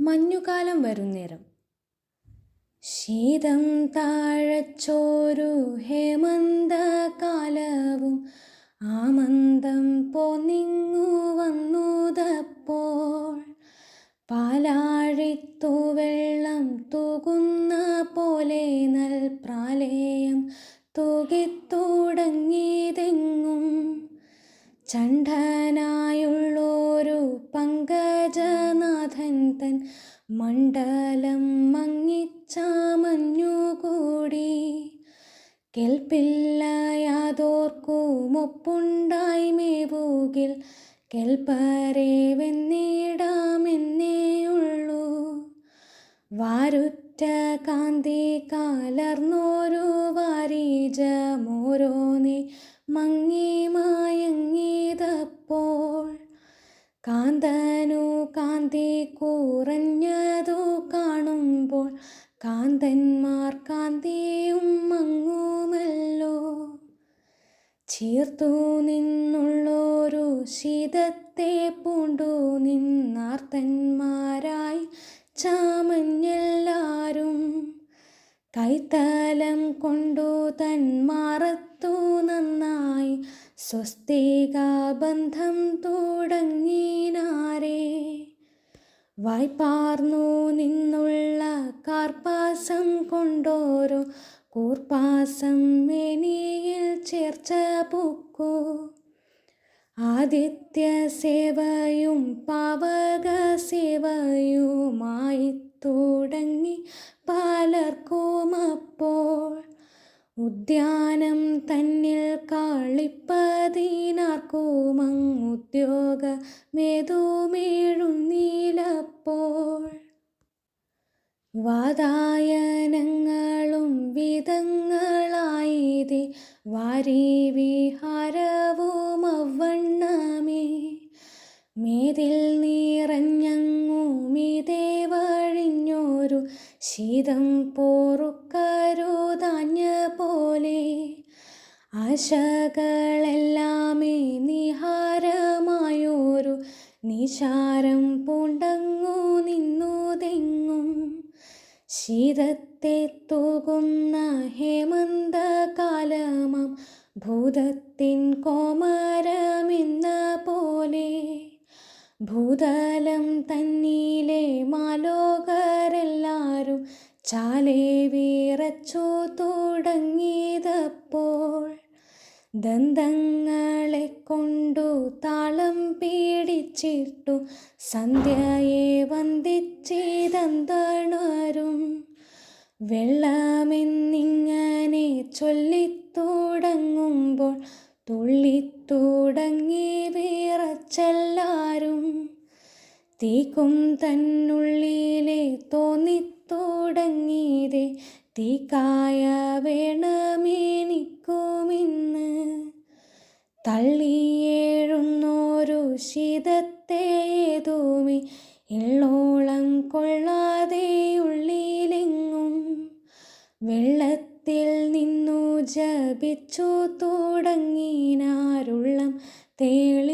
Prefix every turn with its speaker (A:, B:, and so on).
A: മഞ്ഞുകാലം വരുന്നേരം. ശീതം താഴച്ചോരു ഹേമന്ത കാലവും ആ മന്ദം പോന്നിങ്ങു വന്നുതപ്പോൾ. പാലാഴിത്തൂവെള്ളം തൂകുന്ന പോലെ നൽ പ്രാലേയം തൂകിത്തുടങ്ങിയതെങ്ങും. ചണ്ഡനായുള്ളൊരു പങ്കജനാഥൻ തൻ മണ്ഡലം മങ്ങിച്ചാമഞ്ഞുകൂടി. കെൽപ്പില്ല യാതോർക്കുമൊപ്പുണ്ടായി മേവുകിൽ വെന്നിടാമെന്നേയുള്ളൂ വാരുറ്റ കാന്തി കാലർന്നോരു വാരീജമോരോനെ മങ്ങി മായങ്ങിയതപ്പോൾ. കാന്തനു കാന്തി കുറഞ്ഞതു കാണുമ്പോൾ കാന്തന്മാർ കാന്തിയും മങ്ങുമല്ലോ. ചീർത്തു നിന്നുള്ളൊരു ശീതത്തെ പൂണ്ടു നിന്നാർത്തന്മാരായി ചാമഞ്ഞെല്ലാരും. കൈത്തലം കൊണ്ടു തന്മാറത്തു നന്നായി സ്വസ്തികാബന്ധം തുടങ്ങിനാരേ? വായ്പാർന്നു നിന്നുള്ള കാർപ്പാസം കൊണ്ടോരോ? കൂർപ്പാസം മേനിയിൽ ചേർച്ച പൂക്കൂ? ആദിത്യ സേവയും പാവക സേവയുമായി തുടങ്ങി പലർക്കുമപ്പോൾ ഉദ്യാനം തന്നിൽ കളിപ്പതിനാർക്കുമങ്ങുദ്യോഗ മേതുമേഴുന്നീലപ്പോൾ വാതായനങ്ങളും വിധങ്ങളായിതേ വാരി വിഹാരവും അവണ്ണമേ. മേതിൽ നിറഞ്ഞങ്ങു മീതേ വഴിഞ്ഞോരു ശീതം പോറുക്കരുതാഞ്ഞ ആശകളെല്ലാമേ നിഹാരമായൊരു നിശാരം പൂണ്ടങ്ങു നിന്നുതെങ്ങും ശീതത്തെ തൂകുന്ന ഹേമന്തകാലമാം ഭൂതത്തിൻ കോമരമെന്ന പോലെ. ഭൂതലം തന്നീലെ മാലോകരെല്ലാരും ചാലേ വീറച്ചു തുടങ്ങിയതപ്പോൾ ദന്തങ്ങളെ കൊണ്ടു താളം പീഡിച്ചിട്ടു സന്ധ്യയെ വന്ദിച്ചിതന്തണരും വെള്ളമെന്നിങ്ങനെ ചൊല്ലിത്തുടങ്ങുമ്പോൾ തുള്ളിത്തുടങ്ങി വിറച്ചെല്ലാരും തീക്കും തന്നുള്ളിലെ തോന്നിത്തുടങ്ങിയതേ തീക്കായ വേണമെനിക്കുമിന്ന് തള്ളിയേഴുന്നോരു ശീതത്തേതുമി. എള്ളോളം കൊള്ളാതെ ഉള്ളിലെങ്ങും വെള്ളത്തിൽ നിന്നു ജപിച്ചു തുടങ്ങിനാരുള്ളം മാമൂനിമാർ